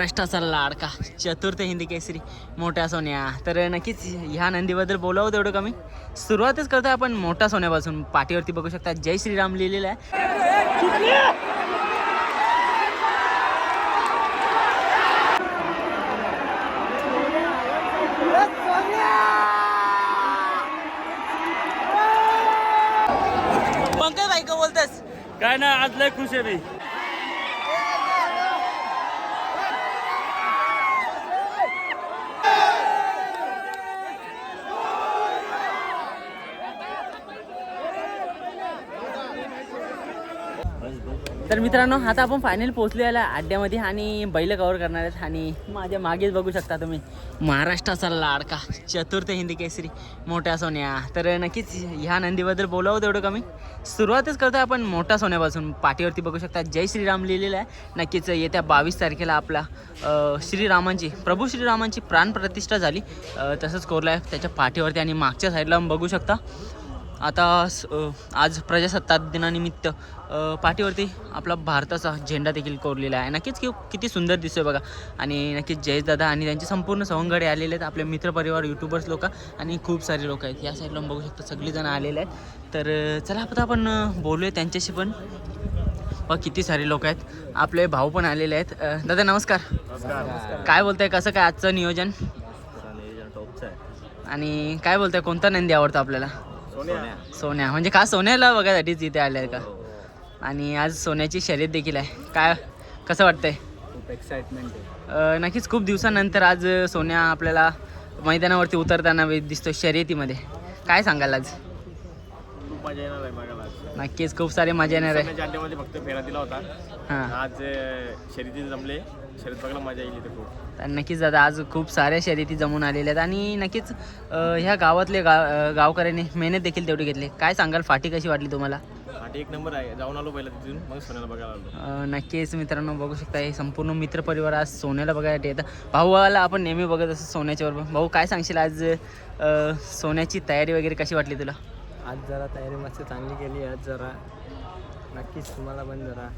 महाराष्ट्राचा लाडका. चतुर्थ हिंदी केसरी. मोठ्या सोन्या. तर नक्कीच ह्या नंदीबद्दल बोलावं तेवढं कमी. सुरुवातच करतोय आपण मोठ्या सोन्यापासून. पाठीवरती बघू शकता जय श्रीराम लिहिलेलं आहे. पंकज भाई का बोलतस? काय ना आज लय खुश आहे मी. तर मित्रांनो आता आपण फायनल पोहोचलेला अड्ड्यामध्ये आणि बैल कव्हर करणार आहेत आणि माझ्या मागेच बघू शकता तुम्ही. महाराष्ट्राचा लाडका चतुर्थ हिंदी केसरी मोठ्या सोन्या. तर नक्कीच ह्या नंदीबद्दल बोलावं तेवढं कमी. सुरुवातच करतो आपण मोठ्या सोन्यापासून. पाठीवरती बघू शकता जय श्रीराम लिहिलेलं आहे. नक्कीच येत्या बावीस तारखेला आपला श्रीरामांची प्रभू श्रीरामांची प्राणप्रतिष्ठा झाली. तसंच कोरला आहे त्याच्या पाठीवरती आणि मागच्या साईडला बघू शकता. आता आज प्रजासत्ताक दिनानिमित्त पाठीवरती आपला भारताचा झेंडा देखील कोरलेला आहे. नक्कीच कि किती सुंदर दिसतोय बघा. आणि नक्कीच जयेश दादा आणि त्यांचे संपूर्ण सवंगडे आलेले आहेत आपले मित्रपरिवार युट्यूबर्स लोक आणि खूप सारे लोक आहेत. या साईडला बघू शकता सगळेजण आलेले आहेत. तर चला आता आपण बोलूया त्यांच्याशी पण. बघ किती सारे लोक आहेत. आपले भाऊ पण आलेले आहेत. दादा नमस्कार. काय बोलताय? कसं काय आजचं नियोजन? आणि काय बोलताय? कोणता नंदी आवडतो आपल्याला? सोन्या. म्हणजे खास सोन्याला बघायसाठीच इथे आले का? आणि आज सोन्याची शर्यत देखील आहे. काय कसं वाटतंय? खूप एक्साइटमेंट नक्कीच खूप दिवसानंतर आज सोन्या आपल्याला मैदानावरती उतरताना दिसतो शर्यतीमध्ये. काय सांगाल आज? खूप मजा येणार आहे बघायला आज. नक्कीच खूप सारी मजा येणार आहे. फक्त फेरा दिला होता. आज शर्यती जमले. शर्यत बघायला मजा येईल इथे खूप. नक्कीच दादा आज खूप साऱ्या शर्यती जमून आलेल्या आहेत. आणि नक्कीच अं, ह्या गावातले गा अं, गावकऱ्यांनी मेहनत देखील तेवढी घेतली. काय सांगाल फाटी कशी वाटली तुम्हाला? फाटी एक नंबर आहे. जाऊन आलो पहिला तिथून मग सोन्याला बघायला आलो. अं, नक्कीच मित्रांनो बघू शकता हे संपूर्ण मित्रपरिवार आज सोन्याला बघायला येतं भाऊला आपण नेहमी बघत असतो सोन्याच्या बरोबर. भाऊ काय सांगशील आज? अं, सोन्याची तयारी वगैरे कशी वाटली तुला? आज जरा तयारी मस्त चांगली केली आज जरा नक्कीच तुम्हाला पण जरा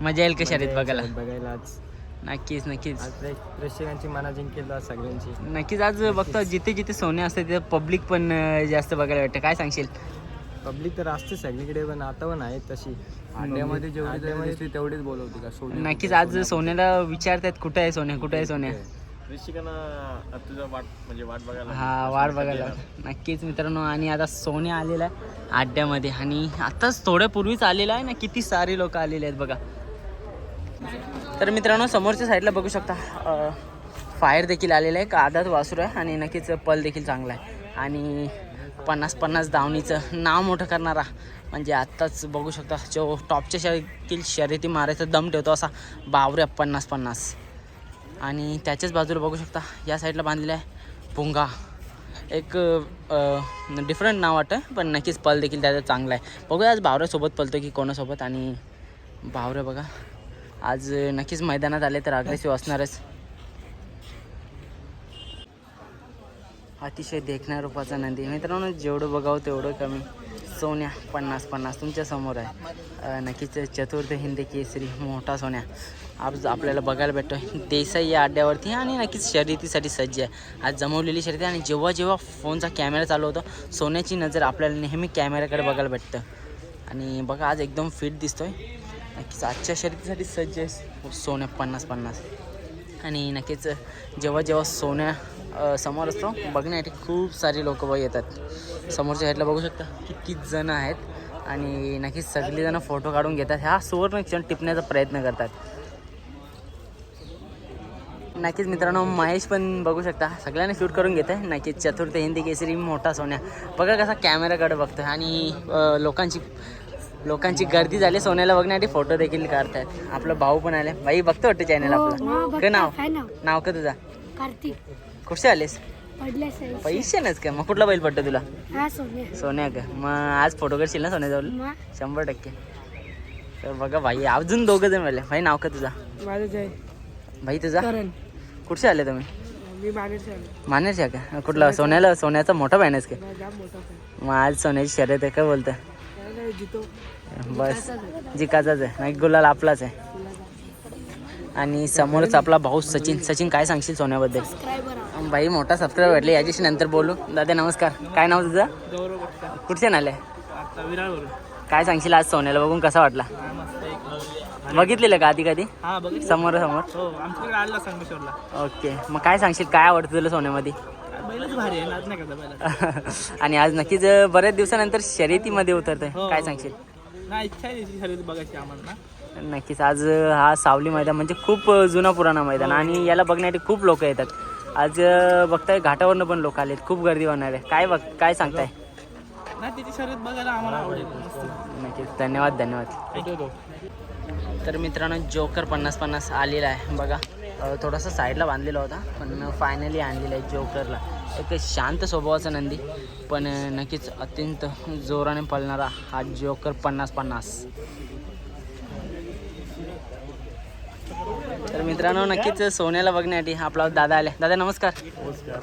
मजा येईल का शर्यत बघायला? बघायला आज. नक्कीच नक्कीच. आज प्रे- प्रेक्षकांची मना जिंकेल आज सगळ्यांची. नक्कीच आज बघतो जिथे जिथे सोने असते तिथे पब्लिक पण अं, जास्त बघायला भेटतं. काय सांगशील? पब्लिक तर असते सगळीकडे पण आता पण आहेत तशी. अड्ड्यामध्ये जेवढी दिसली तेवढीच बोलवते का? सोनी नक्कीच आज सोन्याला विचारतात कुठं आहे सोन्या कुठं आहे सोन्या प्रेक्षकांना तुझा वाट म्हणजे वाट बघायला हा वाट बघायला. नक्कीच मित्रांनो आणि आता सोने आलेला आहे अड्ड्यामध्ये आणि आताच थोड्यापूर्वीच आलेला आहे ना किती सारे लोक आलेले आहेत बघा. तर मित्रांनो समोरच्या साईडला बघू शकता फायर देखील आलेलं आहे कादात वासरू आहे आणि नक्कीच पल देखील चांगला आहे. आणि पन्नास पन्नास धावणीचं नाव मोठं करणारा म्हणजे आत्ताच बघू शकता जो टॉपच्या शर्यतील शर्यती मारायचा दम ठेवतो असा बावऱ्या पन्नास पन्नास. आणि त्याच्याच बाजूला बघू शकता या साईडला बांधलेलं आहे पुंगा एक डिफरंट नाव वाटतं पण नक्कीच पल देखील त्याचा चांगला आहे. बघूया आज बावऱ्यासोबत पलतो की कोणासोबत आणि बावऱ्या बघा. आज नक्कीच मैदानात आले तर अग्रेसिव्ह असणारच अतिशय देखण्या रूपाचा नंदी. मित्रांनो जेवढं बघावं तेवढं कमी. सोन्या पन्नास पन्नास तुमच्यासमोर आहे. नक्कीच चतुर्थ हिंदी केसरी मोठा सोन्या. आज आपल्याला बघायला भेटतो देसाई या अड्ड्यावरती आणि नक्कीच शर्यतीसाठी सज्ज आहे. आज जमवलेली शर्यती आणि जेव्हा जेव्हा फोनचा कॅमेरा चालू होतो सोन्याची नजर आपल्याला नेहमी कॅमेऱ्याकडे बघायला भेटतं. आणि बघा आज एकदम फिट दिसतोय. नक्कीच. आजच्या शर्यतीसाठी सज्ज आहे सोन्या पन्नास पन्नास. आणि नक्कीच जेव्हा जेव्हा सोन्या समोर असतो बघण्यासाठी खूप सारे लोक बघ येतात. समोरच्या साईडला बघू शकता किती जण आहेत. आणि नक्कीच सगळीजणं फोटो काढून घेतात. ह्या सुवर्ण क्षण टिपण्याचा प्रयत्न करतात. नक्कीच मित्रांनो महेश पण बघू शकता. सगळ्यांना शूट करून घेत आहे नक्कीच चतुर्थ हिंदी केसरी मोठा सोन्या. बघा कसा कॅमेराकडे बघतोय. आणि लोकांची लोकांची गर्दी झाली सोन्याला बघण्यासाठी फोटो देखील काढतायत. आपलं भाऊ पण आले भाई बघतो वाटतं चॅनल आपलं. काय नाव? नाव. का तुझा? कार्तिक. कुठे आलेस पैसे नाहीच का? मग कुठला बैल पडतो तुला? हा सोन्या. सोन्या का? मग आज फोटो करशील ना सोन्याजवळ मा. शंभर टक्के. तर बघा भाई अजून दोघं जण मिळाले भाई नाव का तुझा? माझं जय. भाई तुझा? कुठचे आले तुम्ही? आलो. मानेरच्या का? कुठला? सोन्याला सोन्याचा मोठा आहेस का. मग आज सोन्याची शर्यत आहे काय बोलतं बस. जिकाचाच आहे. नाही गुलाल आपलाच आहे. आणि समोरच आपला भाऊ सचिन. सचिन काय सांगशील सोन्याबद्दल? बाई मोठा सबस्क्राईब भेटले याच्याशी नंतर बोलू. दादा नमस्कार. काय नाव तुझं? गौरव कुठच्या आले काय सांगशील आज सोन्याला? बघून कसा वाटला? बघितलेलं का आधी कधी? हा समोर समोर हो संगमेश्वरला. ओके. मग काय सांगशील? काय आवडतं तुला सोन्यामध्ये? बैलच भारी आहे नाच नाही करता बैला आणि आज नक्कीच बऱ्याच दिवसानंतर शर्यतीमध्ये उतरतंय. हो. काय सांगशील? नाही इच्छा आहे त्याची खरेदी बघायची आम्हाला ना. नक्कीच आज हा सावली मैदान म्हणजे खूप जुना पुराणा मैदान आणि याला बघण्यासाठी खूप लोक येतात. आज बघताय घाटावरनं पण लोक आलेत खूप गर्दी होणार आहे. काय बघ काय सांगताय? नाही त्याची शर्यत बघायला आम्हाला आवडेल. मस्त नक्कीच धन्यवाद धन्यवाद. तर मित्रांनो जोकर पन्नास पन्नास आलेला आहे. बघा अ, थोडासा साईडला बांधलेला होता पण फायनली आणलेला आहे जोकरला. एक शांत स्वभावाचा नंदी पण नक्कीच अत्यंत जोराने पळणारा हा जोकर पन्नास पन्नास. तर मित्रांनो नक्कीच सोन्याला बघण्यासाठी आपला दादा आले. दादा नमस्कार.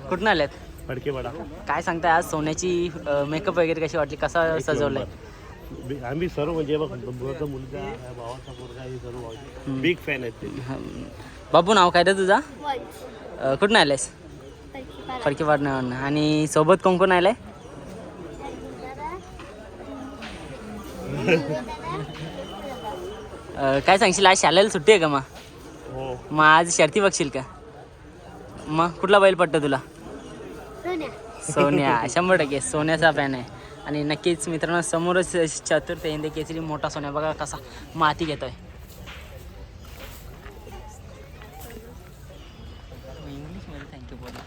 कुठून आलेत? फडकेवाडा काय सांगताय आज सोन्याची मेकअप वगैरे कशी वाटली? कसा सजवलाय? बी- आम्ही सर्व म्हणजे मुलगा भावाचा मुलगा हे सर्व बिग फॅन आहेत. बाबू नाव काय रे तुझा? कुठून आलायस फडकेपाडण्यावरनं आणि सोबत कोण कोण आलाय? काय सांगशील आज शाळेला सुट्टी आहे का मग? हो. मग आज शर्ती बघशील का? मग कुठला बैल पडतो तुला? सोन्या. शंभर टक्के. सोन्याचा फॅन आहे. आणि नक्कीच मित्रांनो समोरच चतुर्थ हिंदी केसरी मोठा सोन्या. बघा कसा माती घेतोय इंग्लिशमध्ये थँक्यू बोला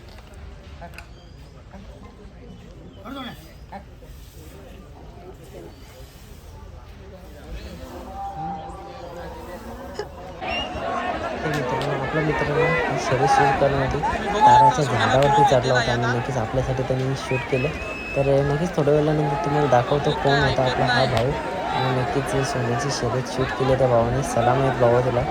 आपला मित्रांनो शरीर शूट करण्यासाठी ताराच्या झाडावरती चढला होता आणि नक्कीच आपल्यासाठी त्यांनी शूट केलं. तर नक्कीच थोड्या वेळानंतर तुम्हाला दाखवतो कोण होता आपला हा भाऊ. आणि नक्कीच सोन्याची शर्यत शूट केली त्या भावाने. सलाम आहेत भावा तुला.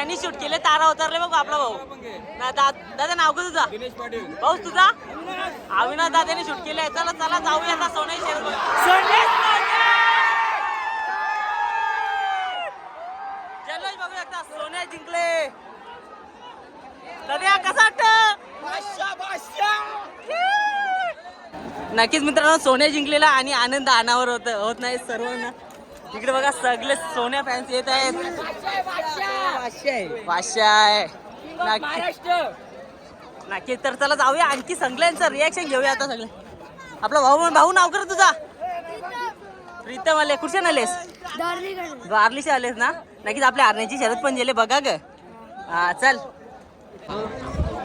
त्यांनी शूट केले तारा उतरले बघ आपला भाऊ. ना दा- दादा नाव का तुझा? भाऊ तुझा? अविनाश दादाने शूट केले. चला चला जाऊया आता सोने जल्लोष बघू एकदा सोन्या जिंकले. दादा कसा नक्कीच मित्रांनो सोन्या जिंकलेला आणि आनंद अनावर होत होत नाही सर्वांना. इकडे बघा सगळे सोन्या फॅन्स येत आहेत. पाचशे आहे. नक्की- नक्की तर चला जाऊया आणखी सगळ्यांचं रिॲक्शन घेऊया आता सगळे. आपला भाऊ भाऊ नाव कर तुझा. प्रीतम आले कुठच्या आलेस? द्वारलीचे आलेस ना? नक्कीच आपल्या आरण्याची शरद पण गेले बघा ग. हा चल.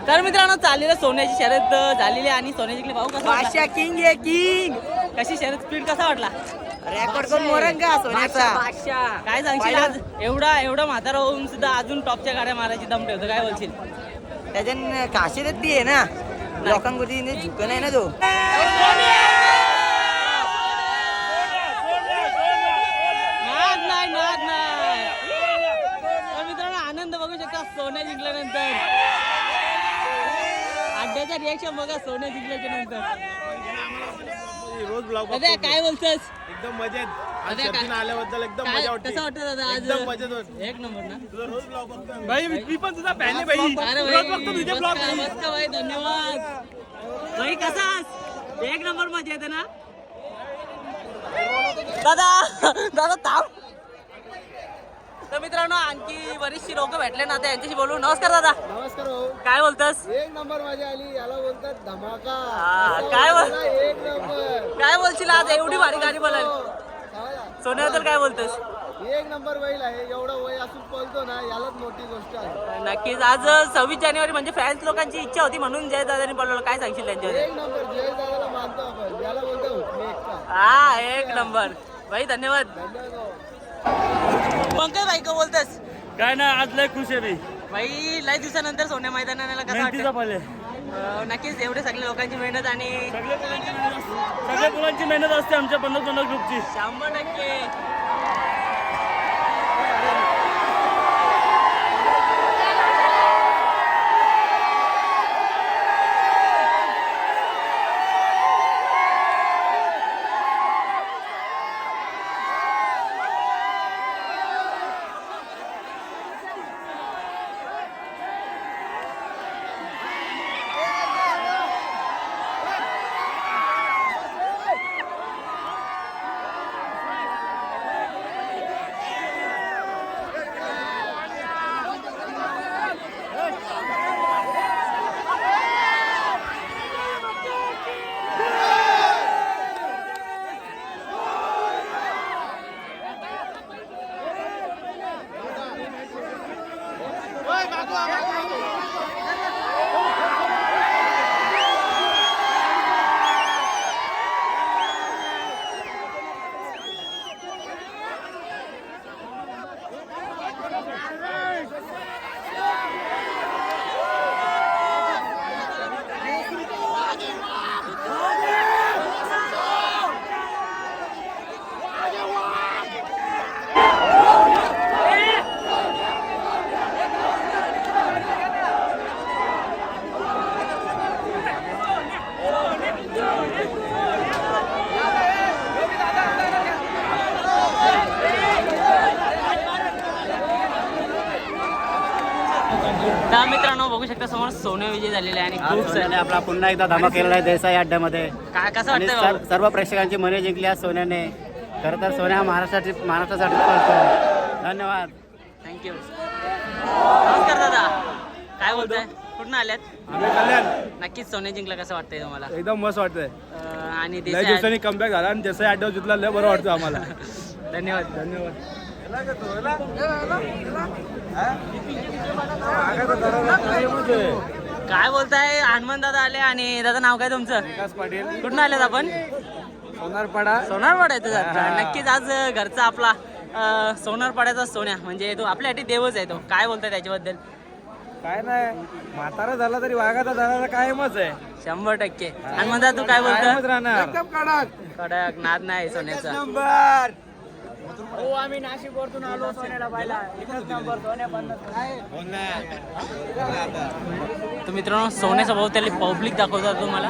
तर मित्रांनो चाललेलं सोन्याची शर्यत अं, झालेली आहे आणि सोन्याची. भाऊ कसा? किंग आहे किंग. कशी शर्यत स्पीड कसा वाटला? रेकॉर्ड करून मोरंगा सोन्याचा. काय सांगशील आज? एवढा एवढा म्हातारा होऊन सुद्धा अजून टॉपच्या गाड्या मारायची दम ठेवतो. काय बोलशील? त्याच्यान खासियत ती आहे ना. लोकांवरती झुक नाही ना तो. नाद नाही नाद नाही. तर मित्रांनो आनंद बघू शकता सोन्या जिंकल्यानंतर. अड्ड्याचा रिएक्शन बघा सोन्या जिंकल्याच्या नंतर. दादा काय बोलतोस? एकदम मजेत. आज दादा, काय- शर्तीनं आल्याबद्दल एकदम काय मजा वाटते कसं वाटतं दादा आज? एकदम मजेत होत. एक नंबर ना? तुझा रोज ब्लॉग बघतो भाई मी पण तुझा फॅन आहे भाई. अरे रोज बघतो तुझे ब्लॉग का भाई धन्यवाद. भाई कसास एक नंबर मजा येते ना? दादा दादा थांब. तर मित्रांनो आणखी बरीचशी लोक भेटले ना आता यांच्याशी बोलू. नमस्कार दादा. नमस्कार काय बोलतोस? एक नंबर मजा आली याला बोलतात धमाका. हा, काय बोल एक नंबर. काय बोलशील आज? एवढी भारी गाडी बोलाल सोन्याबद्दल काय बोलतोस? एक नंबर बैल आहे एवढं वय असून पळतो ना यालाच मोठी गोष्ट आहे. नक्कीच आज सव्वीस जानेवारी म्हणजे फॅन्स लोकांची इच्छा होती म्हणून जय दादानी बोलवलं. काय सांगशील त्यांच्यावर? एक नंबर जय दादाला मानतो आपण. याला बोलतो हुकमी एकटा हा एक नंबर. भाई धन्यवाद. पंकज भाई का बोलतस? काय नाही आज लय खुश आहे मी. भाई लय दिवसानंतर सोन्या मैदानाला कसं मेहनतीचा वाटतं अं, नक्कीच एवढे सगळे लोकांची मेहनत आणि सगळ्या मुलांची मेहनत असते. सगळ्या मुलांची मेहनत असते आमच्या पन्नास पन्नास ग्रुपची. शंभर टक्के तर मित्रांनो बघू शकता समोर सोने विजय झालेले आहे आणि खूप सोन्याने आपला पुन्हा एकदा धमा केलेला आहे देसाई अड्ड्यामध्ये काय कसं आणि वाटतं सर-? सर्व प्रेक्षकांची मने जिंकली आज सोन्याने. खरं तर सोन्या हा महाराष्ट्रासाठी पळतो धन्यवाद. थँक्यू नमस्कार दादा. काय बोलताय? कुठून आल्यात? आम्ही कल्याण. नक्कीच सोने जिंकलं कसं वाटतंय तुम्हाला? एकदम मस्त वाटतंय. अं, आणि लय देसाई दिवसांनी कमबॅक झाला आणि देसाई अड्डा जितला लय बरं वाटतं आम्हाला. धन्यवाद. धन्यवाद. काय बोलताय? हनुमान दादा आले आणि दादा नाव काय तुमचं? विकास पाटील. कुठून आलेत आपण? सोनारपाडा. सोनारपाडा तुझा नक्कीच आज घरचा आपला अं, सोनारपाड्याचा सोन्या म्हणजे तो आपल्यासाठी देवच आहे तो. काय बोलताय त्याच्याबद्दल? काय नाही. म्हातारा झाला तरी वाघाचा झाला कायमच आहे. शंभर टक्के. हनुमान दादा तू काय कायमच बोलतो राहणार कडक नाद नाही सोन्याचा. नंबर. हो, आम्ही नाशिक वरतून आलो सोन्याला पाहिला एकच नंबर सोन्या मित्रांनो सोन्याचा भाऊ त्याला पब्लिक दाखवतात तुम्हाला.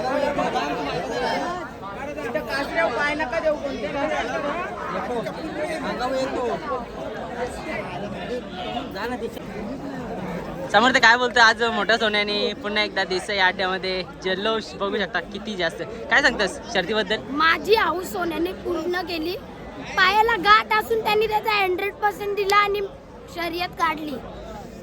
समर्थ काय बोलतो? आज मोठ्या सोन्याने पुन्हा एकदा देसाई अड्ड्यामध्ये जल्लोष बघू शकता किती जास्त. काय सांगतस शर्तीबद्दल? माझी हाऊस सोन्याने पूर्ण केली. पायाला गाठ असून त्यांनी त्याचा हंड्रेड पर्सेंट दिला आणि शर्यत काढली.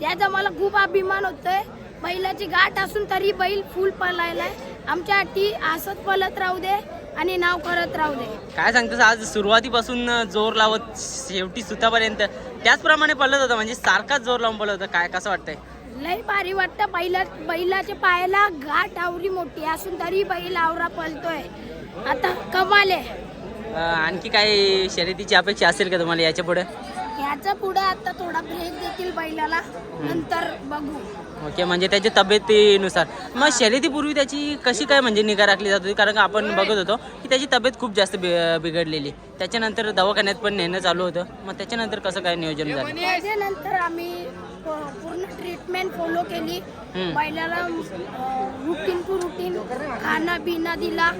याचा मला खूप अभिमान होतोय. बैलाची गाठ असून तरी बैल फुल पळायलाय. आमच्या अटी असंच पळत राहू दे. आणि नाव करत राहू दे. काय सांगतोस आज सुरुवातीपासून जोर लावत शेवटी सुतापर्यंत. त्याचप्रमाणे पडलं होतं म्हणजे सारखाच जोर लावून पडलं होतं काय कसं वाटतंय? लय भारी वाटतं. बैला बैलाच्या पायाला गाठ आवरी मोठी. असून तरी बैल आवरा पळतोय. आता कमाल आहे. अं, आणखी काही शर्यतीची अपेक्षा असेल का तुम्हाला याच्यापुढे? याचा पुढे आता थोडा ब्रेक देतील बैलाला. नंतर बघू. ओके म्हणजे त्याच्या तब्येतीनुसार. मग शर्यतीपूर्वी त्याची कशी काय म्हणजे निगा राखली जात होती? कारण का आपण बघत होतो की त्याची तब्येत खूप जास्त बि- बिघडलेली. त्याच्यानंतर दवाखान्यात पण नेणं चालू होतं. मग त्याच्यानंतर कसं काय नियोजन झालं? त्याच्यानंतर आम्ही पूर्ण ट्रीटमेंट फॉलो केली. बैलाला रुटीन टू रुटीन खाना बिना दिला.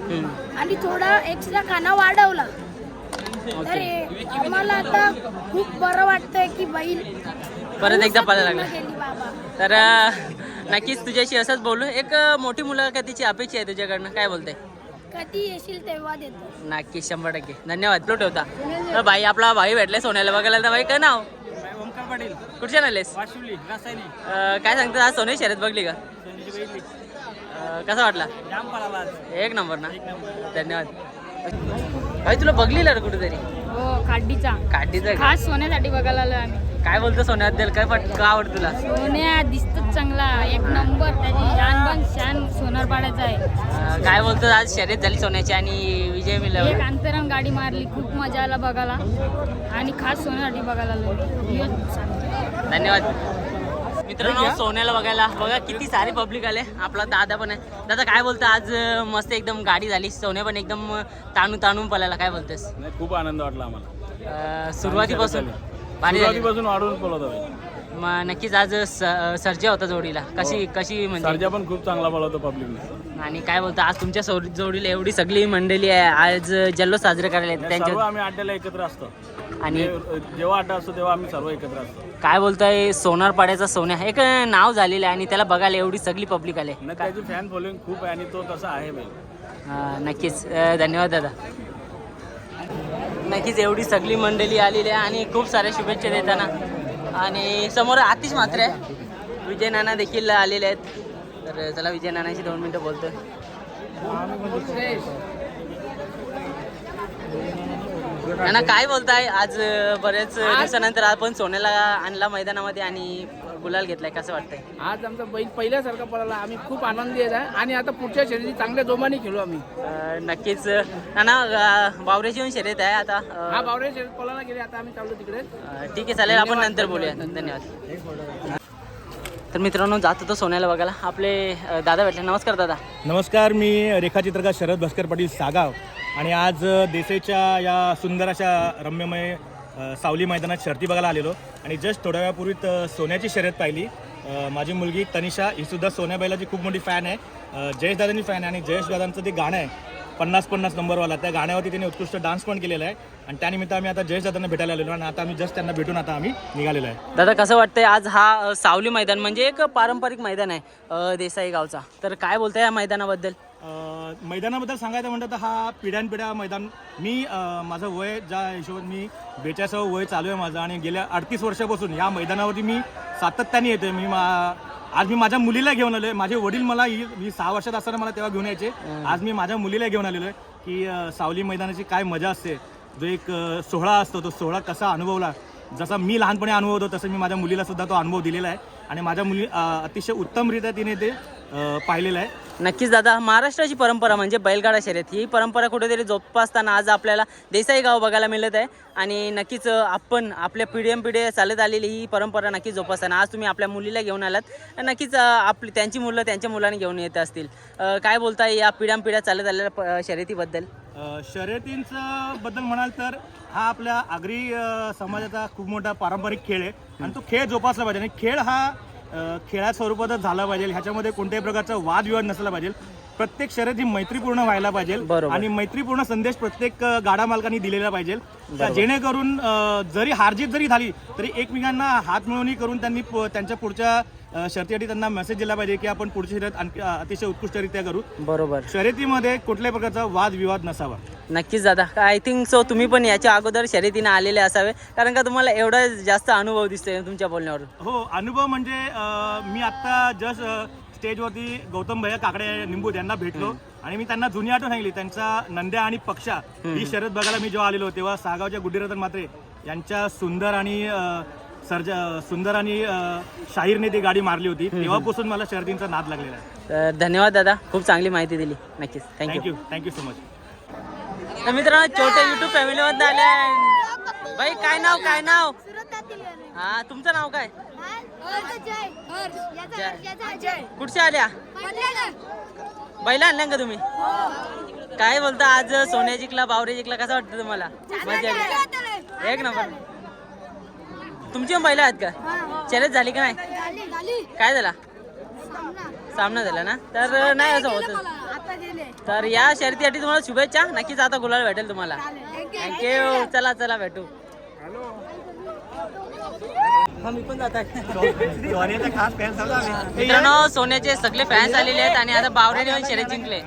आणि थोडा एक्स्ट्रा खाना वाढवला. तर आम्हाला आता खूप बरं वाटतंय की बैल परत एकदा पळायला लागला. बाबा. तर नक्कीच तुझ्याशी असंच बोलू. एक मोठी मुलाखतीची अपेक्षा आहे तुझ्याकडनं. काय बोलते? कधी येशील तेव्हा देतो. नक्की शंभर टक्के. धन्यवाद. तो ठेवता तर भाई आपला भाई भेटलाय सोन्याला बघायला. तर भाई काय नाव? ओमकार पाटील. कुठच्या आलेस वाशिवली रासायनी अं, काय सांगतो आज सोने शर्यत बघली का? अं, कसा वाटला? जाम पळाला आज. एक नंबर ना? धन्यवाद. भाई तुला बघली रे कुठेतरी? हो काड्डीचा काढीचं का? खास सोन्यासाठी बघायला आलो आम्ही. काय बोलतो सोन्याबद्दल काय पट का आवडतं तुला? सोन्या दिसतच चांगला. एक नंबर त्याची शान पण शान सोनार पाडायचा आहे. अं, काय बोलतो आज शर्यत झाली सोन्याची आणि विजय मिळाला. एक अंतरम गाडी मारली खूप मजा आला बघायला. आणि खास सोन्यासाठी बघायला आलो. धन्यवाद. मित्रांनो सोन्याला बघायला. बघा किती सारी पब्लिक आले. आपला दादा पण आहे. दादा काय बोलतो? आज मस्त एकदम गाडी झाली. सोन्या पण एकदम अं, ताणून पळायला काय बोलतोस? खूप आनंद वाटला आम्हाला. सुरुवातीपासून. सुरुवातीपासून वाढून पळत होता मग नक्कीच आज स- सर्जा होता जोडीला. कशी कशी म्हणजे? सर्जा पण खूप चांगला पळवतो पब्लिकने आणि काय बोलतो आज तुमच्या सो- जोडीला एवढी सगळी मंडळी आहे. आज जल्लोष साजरे करायला येतात. सर्व त्यांच्या आम्ही अड्ड्याला एकत्र असतो. आणि जे- जेव्हा अड्डा असतो तेव्हा आम्ही सर्व एकत्र असतो. काय बोलतोय सोनार पाड्याचा सोन्या एक नाव झालेलं आहे आणि त्याला बघायला एवढी सगळी पब्लिक आले आणि त्याची फॅन फॉलोइंग खूप आहे आणि तो तसा आहे बैल हा, नक्कीच. अ, धन्यवाद दादा. नक्कीच एवढी सगळी मंडळी आलेली आहे आणि खूप साऱ्या शुभेच्छा देताना. आणि समोर आतिश मात्र आहे विजय नाना देखील आलेले आहेत. तर चला विजय नानाशी दोन मिनटं बोलतोय. नाना काय बोलताय? आज बरेच दिवसानंतर आपण सोन्याला आणला मैदानामध्ये आणि गुलाल घेतलाय कसं वाटतंय? आज आमचा बैल पहिल्यासारखा पळाला. आम्ही खूप आनंदी आहे आणि आता पुढच्या शर्यती चांगल्या जोमाने खेळू आम्ही. अ, नक्कीच. नाना अ, बावऱ्याची येऊन शर्यत आहे आता. अ, हा बावरे शर्यत पळायला गेले. आता आम्ही चाललो तिकडे. अ, ठीक आहे चालेल. आपण नंतर बोलूया. धन्यवाद. तर मित्रांनो जात होतो सोन्याला बघायला. आपले अ, दादा भेटले. नमस्कार दादा. नमस्कार मी रेखाचित्रकार शरद भास्कर पाटील सागाव. आणि आज अ, देसाईच्या या सुंदर अशा रम्यमय सावली मैदानात शर्ती बघायला आलेलो. आणि जस्ट थोड्या वेळापूर्वी सोन्याची शर्यत पाहिली. माझी मुलगी तनिषा ही सुद्धा सोन्या बैलाची खूप मोठी फॅन आहे. अ, जयेश दादांची फॅन आहे आणि जयेश दादांचं ते गाणं आहे पन्नास पन्नास नंबरवाला. त्या गाण्यावरती त्यांनी उत्कृष्ट डान्स पण केलेला आहे. आणि त्यानिमित्त आम्ही आता जयेश दादांना भेटायला आलेलो आणि आता आम्ही जस्ट त्यांना भेटून आता आम्ही निघालेलो आहे. दादा कसं वाटतंय आज हा सावली मैदान म्हणजे एक पारंपरिक मैदान आहे देसाई गावचा. तर काय बोलताय या मैदानाबद्दल? मैदानाबद्दल सांगायचं म्हणलं तर हा पिढ्यानपिढ्या मैदान मी माझं वय ज्या हिशोबात मी बेचाळीसावं वय चालू आहे माझं आणि गेल्या अडतीस वर्षापासून या मैदानावरती मी सातत्याने येतोय. मी मा आज मी माझ्या मुलीला घेऊन आलोय. माझे वडील मला ही मी सहा वर्षात असताना मला तेव्हा घेऊन यायचे. आज मी माझ्या मुलीला घेऊन आलेलो आहे की सावली मैदानाची काय मजा असते. जो एक सोहळा असतो तो सोहळा कसा अनुभवला? जसा मी लहानपणी अनुभवतो तसं मी माझ्या मुलीला सुद्धा तो अनुभव दिलेला आहे. आणि माझ्या मुली अतिशय उत्तमरित्या तिने ते पाहिलेलं आहे. नक्कीच दादा महाराष्ट्राची परंपरा म्हणजे बैलगाडा शर्यत. ही परंपरा कुठेतरी जोपासताना आज आपल्याला देसाई गाव बघायला मिळत आहे. आणि नक्कीच आपण आपल्या पिढीएम पिढी चालत आलेली ही परंपरा नक्कीच जोपासताना आज तुम्ही आपल्या मुलीला घेऊन आलात. नक्कीच आपली त्यांची मुलं त्यांच्या मुलांनी घेऊन येत असतील. काय बोलताय या पिढ्यान पिढ्या चालत आलेल्या शर्यतीबद्दल? शर्यतींचं बद्दल म्हणाल तर हा आपल्या आगरी समाजाचा खूप मोठा पारंपरिक खेळ आहे. आणि तो खेळ जोपासला पाहिजे. आणि खेळ हा खेळा स्वरूपातच झाला पाहिजे. ह्याच्यामध्ये कोणत्याही प्रकारचा वादविवाद नसला पाहिजे. प्रत्येक शर्यत ही मैत्रीपूर्ण व्हायला पाहिजे. आणि मैत्रीपूर्ण संदेश प्रत्येक गाडा मालकांनी दिलेला पाहिजे. जेणेकरून जरी हारजीत जरी झाली तरी एकमेकांना हात मिळवणी करून त्यांनी त्यांच्या पुढच्या अ, शर्यतीसाठी त्यांना मेसेज दिला पाहिजे की आपण पुढची शर्यत आणखी अतिशय उत्कृष्टरित्या करू. बरोबर. शर्यतीमध्ये कुठल्याही प्रकारचा वादविवाद नसावा? नक्कीच दादा. आय थिंक सो तुम्ही पण याच्या अगोदर शर्यतीने आलेले असावे. कारण का तुम्हाला एवढा जास्त अनुभव दिसतोय तुमच्या बोलण्यावरून. हो अनुभव म्हणजे अ, मी आत्ता जस्ट स्टेजवरती गौतम भैया काकडे निंबू यांना भेटलो. आणि मी त्यांना जुनी आठवण सांगितली. त्यांचा नंद्या आणि पक्षा ही शर्यत बघायला मी जेव्हा आलेलो तेव्हा सागावच्या गुड्डीरतन मात्रे यांच्या सुंदर आणि अ, सर्जा सुंदर आणि शाहीरने ती गाडी मारली होती तेव्हापासून मला शर्यतींचा नाद लागलेला आहे. तर धन्यवाद दादा खूप चांगली माहिती दिली. नक्कीच. Thank you thank you thank you so much तर मित्रांनो छोटे युट्यूब फॅमिली मध्ये आले बाई काय नाव काय नाव? हा तुमचं नाव काय? कुठच्या आल्या? बैला आणल्या का तुम्ही? काय बोलता आज सोन्या जिंकला बावरे जिंकला कसं वाटतं तुम्हाला? मजा? एक नंबर. तुमची पण बैला आहेत का? शर्यत झाली का नाही? काय झाला? सामना. झाला ना? तर नाही असं होत. तर या शर्यतीसाठी तुम्हाला शुभेच्छा. नक्कीच आता गुलाल भेटेल तुम्हाला. थँक्यू चला चला भेटू. हा मी पण जात मित्रांनो सोन्याचे सगळे फॅन्स आलेले आहेत आणि आता बावरेने पण शर्यत जिंकले.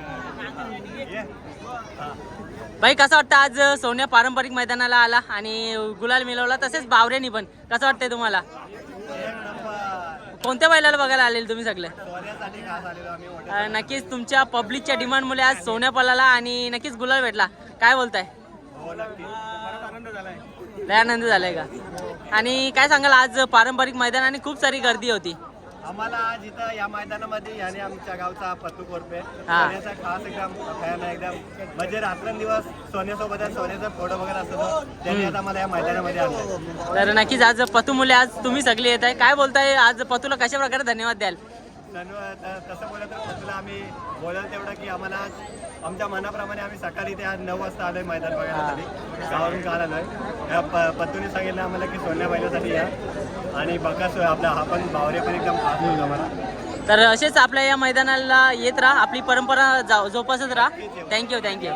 भाई कसं वाटतं आज सोन्या पारंपरिक मैदानाला आला आणि गुलाल मिळवला तसेच बावरेनी पण. कसं वाटतंय तुम्हाला? कोणत्या बैलाला बघायला आलेले तुम्ही सगळे? नक्कीच तुमच्या पब्लिकच्या डिमांडमुळे आज सोन्या पलाला आणि नक्कीच गुलाल भेटला. काय बोलताय? लय आनंद झालाय का? आणि काय सांगाल आज पारंपरिक मैदान आणि खूप सारी गर्दी होती. आम्हाला आज इथं या मैदानामध्ये याने आमच्या गावचा पत्तू कोरपे. सोन्याचा खास एकदम फॅन आहे एकदम म्हणजे रात्रंदिवस सोन्यासोबत सोन्याचा फोटो वगैरे असतो त्यांनी आता मला या मैदानामध्ये आणलं तर नक्कीच आज पतू मुले आज तुम्ही सगळे येत आहे. काय बोलताय? आज पतूला कशा प्रकारे धन्यवाद द्याल? धन्यवाद. तसं बोलत तर तुला आम्ही बोलाल तेवढं की आम्हाला आज आमच्या मनाप्रमाणे आम्ही सकाळी ते आज नऊ वाजता आलोय मैदान बघण्यासाठी गावावरून काल आलोय. या प पत्तूने सांगितलं आम्हाला की सोन्या बैलासाठी या. आणि बकास आपला हा पण भावरे पण एकदम खास होता आम्हाला. तर असेच आपल्या या मैदानाला येत राहा. आपली परंपरा जा- जोपासत राहा. Thank you thank you